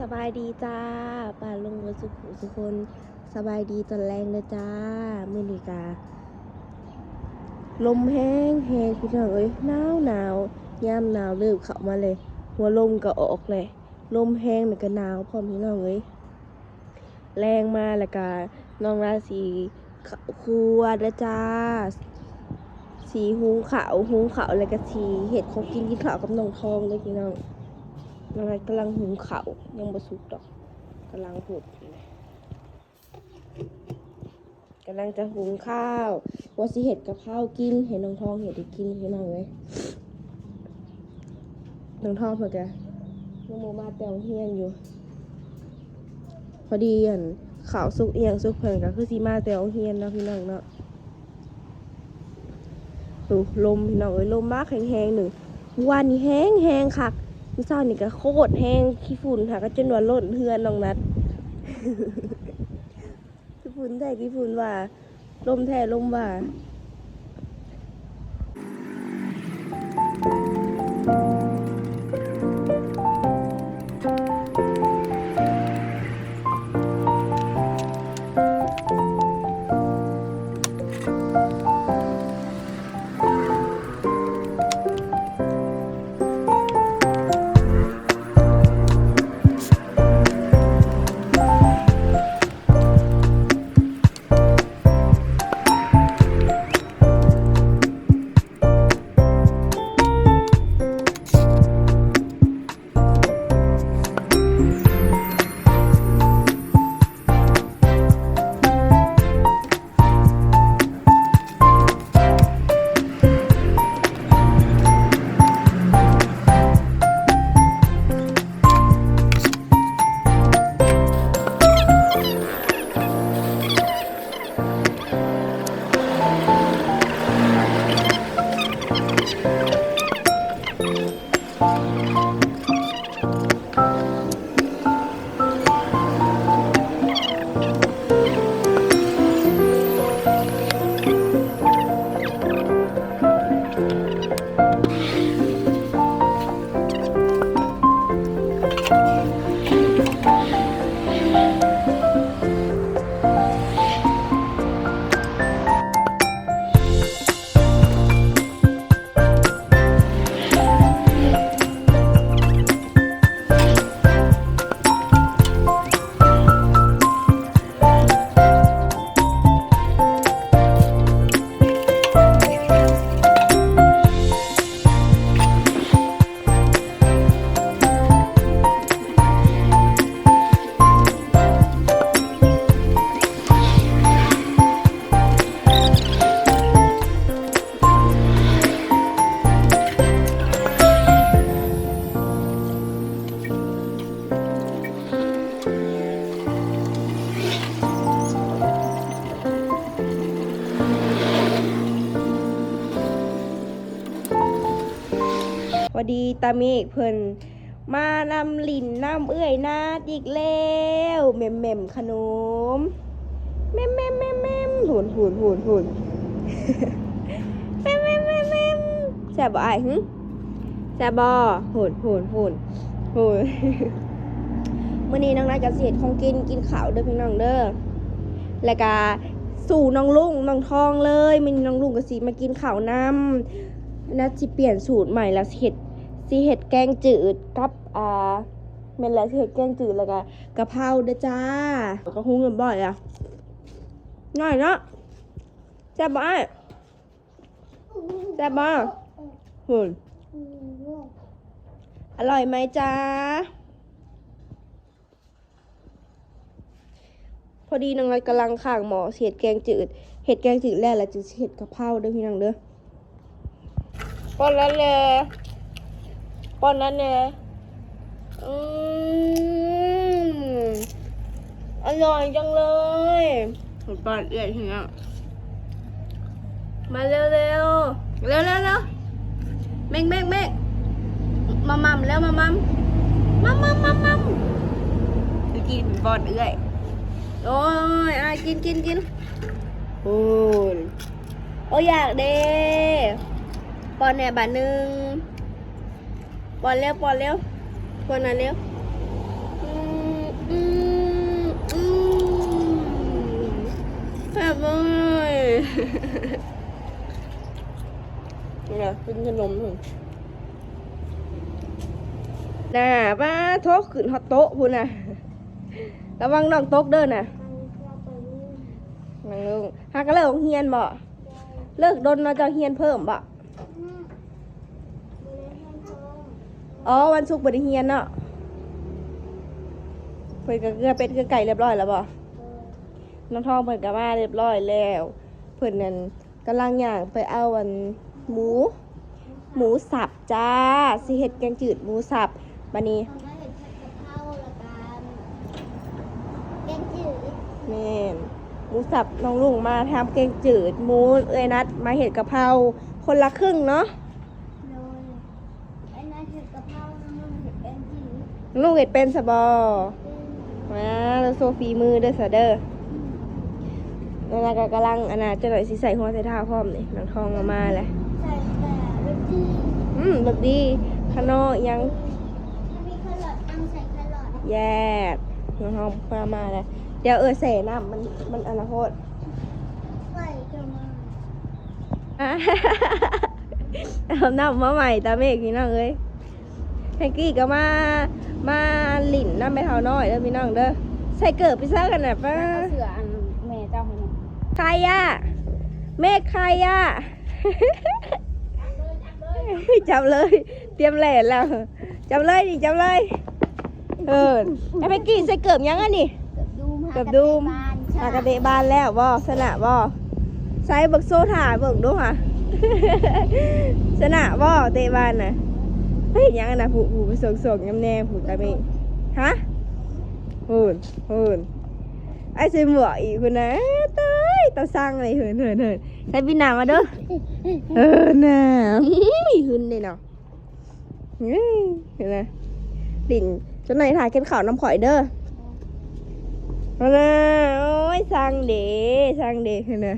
สบายดีจ้าป่าลงบนสุขุสุคนสบายดีตอนแรงเลยจ้ามือนีกา ลมแห้งแห้งพี่น้องเอ้ยหนาวหนาวยามหนาวเริ่มเข้ามาเลย หัวลมก็ออกเลยลมแห้งแล้วก็หนาวพร้อมพี่น้องเอ้ยแรงมาแล้วก็น้องราศีครัวเด้อจ้า สีหุงขาวหุงขาวแล้วก็สีเห็ดของกินกินขาวกับน้องทองเลยพี่น้อง น้องนัดกำลังหุงข้าวยังบ่สุกดอกกำลังหุดกำลังจะหุงข้าวว่าสิเห็ดกับข้าวกินให้น้องทองเห็ดให้กินให้น้องเลยน้องทองเพื่อกน้องโมมาแต่วเฮียนอยู่ พอดีอันข่าวสุกเอียงสุกเพิ่นก็คือสิมาแต่วเฮียนเนาะพี่น้องเนาะดูลมพี่น้องเอ้ยลมมากแห้งๆหนึ่งวันนี้แห้งแห้งคัก มื้อเช้านี่ก็โคตรแห้งขี้ฝุ่นค่ะก็จนว่าล่นเฮือนน้องนัดขี้ฝุ่นแท้ขี้ฝุ่นว่าลมแท้ลมว่า ดีตาเมฆเพิ่นมานำลินน้ำเอื้อยนาดอีกแล้วแม่มแม่มขนมแม่มแม่มแม่มแม่มหุนหุนหุนหุนแม่มแม่มแม่มแม่มแซบบ่อ้ายหึแซบบ่หุนหุนหุนหุนเมื้อนี้น้องนัดกับสิเฮ็ดของกินกินข้าวเด้อพี่น้องเด้อแล้วก็สู่น้องลุงน้องทองเลยมื้อนี้น้องลุงก็สิมากินข้าวน้ำนัดสิเปลี่ยนสูตรใหม่แล้วสิเห็ด สิเห็ดแกงจืดกับอ่าเมนแล้วสิเห็ดแกงจืดแล้วก็กะเพราเด้อจ้าก็หุงเงินบ่อยอะง่ายเนาะแซ่บบ่อ้แซ่บบ่หุ่นอร่อยไหมจ้าพอดีนางรัดกำลังข้างหมอเห็ดแกงจืด เห็ดแกงจืดแล้วแล้วจะเห็ดกะเพราเด้อพี่น้องเด้อปอนนั้นเลย ป้อนนั้นเลยอืมอร่อยจังเลยป้อนเอื่อยทีนี้มาเร็วเร็วเร็วเร็วเร็วเม่งเม่งเม่งมามัมแล้วมามัมมัมมัมมัมมัมกินป้อนเอื่อยโอ้ยอะกินกินกินโอ้ยโอ้ยอยากเด้ปอนแหน่บาทหนึ่ง ปอนเร็วปอนเร็วปอนหน่อยเร็วแบบเลยนี่นะเป็นขนมหน่งน่ะป้าโทษขึ้นฮอตโต๊ะพูน่ะระวังน้องโต๊ะเด้อน่ะนั่งลงหากเลิกเฮียนบ่เลิกดนเราจะเฮียนเพิ่มบ่ อ๋อวันศุกร์บริเฮียนเนาะเพิ่นก็เกลือเป็ดเกลือไก่เรียบร้อยแล้วบ่น้องทองเพิ่นก็มาเรียบร้อยแล้ว เพิ่นนั่นกำลังย่างไปเอาวันหมู หมูสับจ้าสิเฮ็ดแกงจืดหมูสับบัดนี้ทำให้เห็นผัดกะเพราละกันแกงจืดแม่นหมูสับน้องลุงมาทำแกงจืดหมูเอ้ยนัดมาเห็ดกะเพราคนละครึ่งเนาะ โดยไอ้นั่นเห็ดกะเพราน้ำมันเห็ดแกงจืด ลุงเห็ดเป็นสบอเป็นมาแล้วโซฟีมือเด้อสะเด้อแล้วเราก็กำลังอันน่ะจะหน่อยสิใส่หัวใส่เท้าพร้อมนี่น้องทองมามาแหละใส่แต่รสดีอืมแบบดีขนอยังถ้ามีแครอทเอาใส่แครอทแยกน้องทองมามาแล้วเดี๋ยวเออใส่น้ำมันมันอนาคตใส่จะมาอะเอาน้ำมาใหม่ตาเมฆพี่น้องเอ้ย แฮงกี้ก็มา มาหลินน้ำไปเท่าน้อยเด้อพี่น้องเด้อใส่เกิดไปซะกันน่ะป้าเสืออันแม่เจ้าให้หน่อยใครอะเมฆใครอะจับเลย เตรียมแหลนแล้วจับเลยดิจับเลย เออไอ้แม็กกี้ใส่เกิบยังอะนี่เกือบดูมเกือบดูมหากระเตบานหากระเตะบานแล้วบ่สนะบ่ใส่เบิกโซ่ถ่าเบิกดูค่ะ สนะบ่เตะบานน่ะเฮ้ยยังอะนะผูผูไปส่งส่งยำแน่ผูตาเมฮะหูนหูนไอ้ใส่หมวกอีกคนนะเต้ยตาสั่งเลยเหินเหินเหินใส่ปีหนามาเด้อเออน่ะมีหึนเลยเนาะเฮ้ยเห็นไหมดิ่นจนไหนถ่ายกินข่าวน้ำข่อยเด้อเอานะโอ้ยสั่งเดสั่งเดเห็นไหม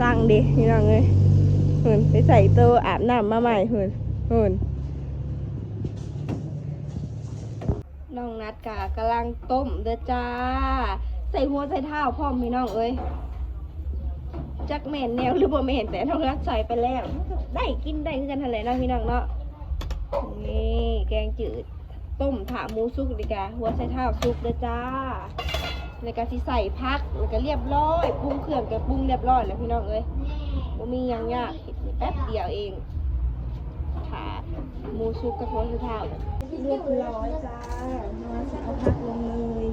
สั่งเดนี่น้องเลย หินไปใส่ตัวอาบน้ำมาใหม่เหินเหินน้องนัดกากำลังต้มเด้อจ้า ใส่หัวใส่เท้าพร้อมพี่น้องเอ้ยจักแม่นแนวหรือบ่แม่นแต่น้องรักใส่ไปแล้ว ได้กินได้คือกันทันเลยเนาะพี่น้องเนาะนี่แกงจืดต้มถาหมูสุกดีกาหัวใส่เท้าสุกเด้อจ้าแล้วก็สิใส่พักแล้วก็เรียบร้อยปรุงเครื่องก็ปรุงเรียบร้อยแล้วพี่น้องเอ้ยบ่มีหยังยาก แป๊บเดียวเองขาหมูสุกกับหัวใส่เท้าเรียบร้อยจ้ามาใส่เอาพักลงเลย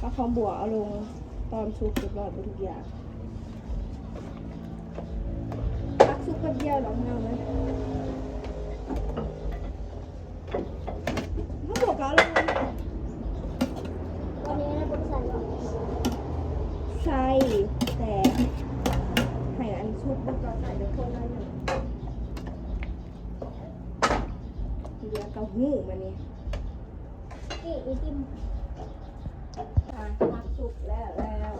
ปลาคอมบัวเอาลงตอนชุบเรียบร้อยหมดทุกอย่างพักซุปกันเดียวหรอกเงาเลยข้าวบวกเอาลง วันนี้นะผมใส่หรอก ใส่แต่ไข่อันชุบแล้วก็ใส่เป็นคนละหนึ่งเหลือเกาหูมานี่ พักสุกแล้วแล้ว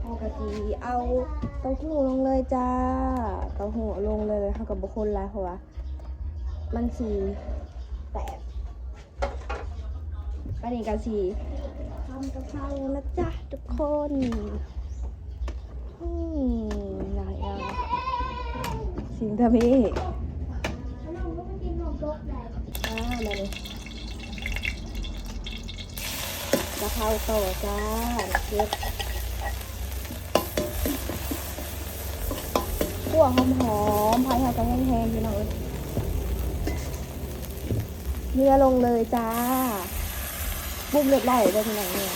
เอากะทิเอาเต้าหู้ลงเลยจ้า เต้าหู้ลงเลยเขากับบุคคลละเพราะว่ามันสีแตกปนนี้กันสีทำกะเพรานะจ๊ะทุกคนอืมหลายอย่าสิงทำเอง น้องก็ไปกินนมรสได้ อ่ามาเลย กะเพราต่อจ้าเก็บขั่วหอมหอมๆพายหากันแห้งๆพี่น้องเนื้อลงเลยจ้าปรุงเรียบร้อยเลยพี่น้องเนี่ย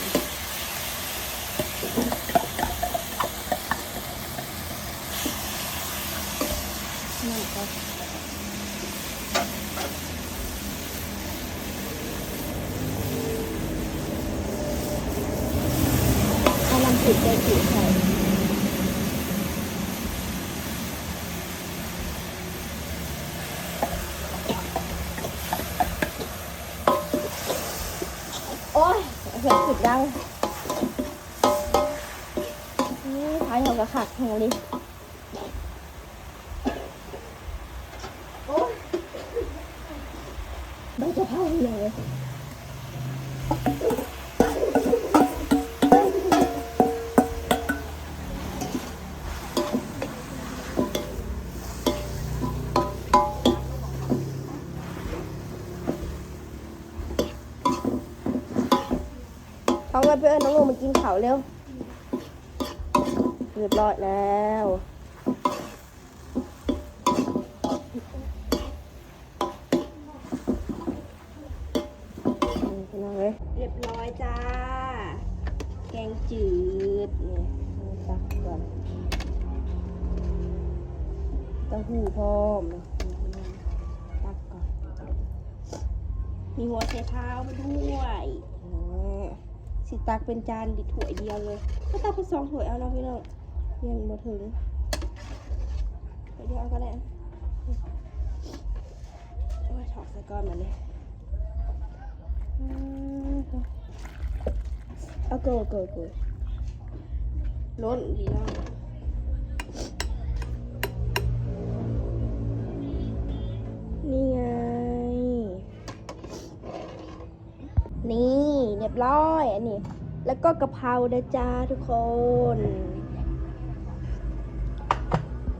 นี่ก็ งนี่ขายเขากระขักแหงดิไม่จะเท่าเลย อิญน้องโลมากินข้าวเร็ว เรียบร้อยแล้วนี่พี่น้องเลยเรียบร้อยจ้า แกงจืดนี่เอาตักก่อนเต้าหู้พร้อมนี่พี่น้องตักก่อน มีหัวไชเท้ามาด้วยนี่ สิตักเป็นจานดิถ้วยเดียวเลย ก็ตักเป็นสองถ้วยเอาเนาะพี่น้องยังมาถึงเดียวเอาก็ได้โอ้ยถอดใส่ก้อนมาเลยเอาเกิดเกิดเกิดล้นพี่น้อง รียบร้อยอันนี้ แล้วก็กะเพราเด้อจ้าทุกคน